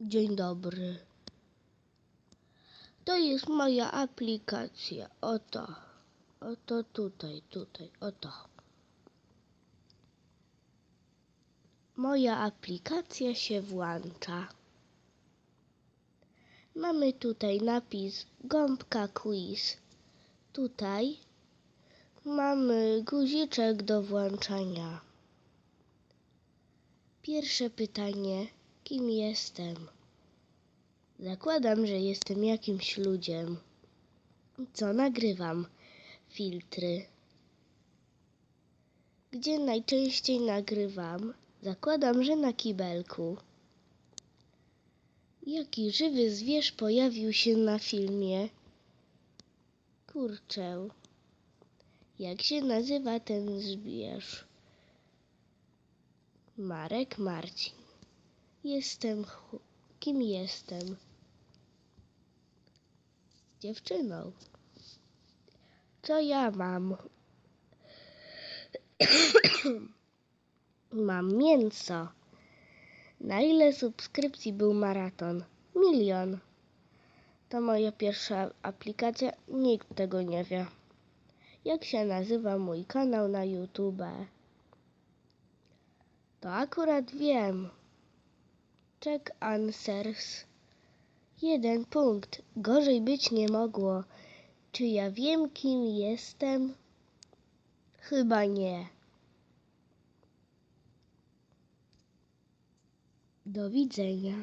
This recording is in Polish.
Dzień dobry. To jest moja aplikacja. Oto. Oto tutaj, tutaj, oto. Moja aplikacja się włącza. Mamy tutaj napis gąbka quiz. Tutaj mamy guziczek do włączania. Pierwsze pytanie: kim jestem? Zakładam, że jestem jakimś ludziem. Co nagrywam? Filtry. Gdzie najczęściej nagrywam? Zakładam, że na kibelku. Jaki żywy zwierz pojawił się na filmie? Kurczę. Jak się nazywa ten zwierz? Marek Marcin. Jestem. Kim jestem? Dziewczyną. Co ja mam? mam mięso. Na ile subskrypcji był maraton? Milion. To moja pierwsza aplikacja. Nikt tego nie wie. Jak się nazywa mój kanał na YouTube? To akurat wiem. Check answers. Jeden punkt. Gorzej być nie mogło. Czy ja wiem, kim jestem? Chyba nie. Do widzenia.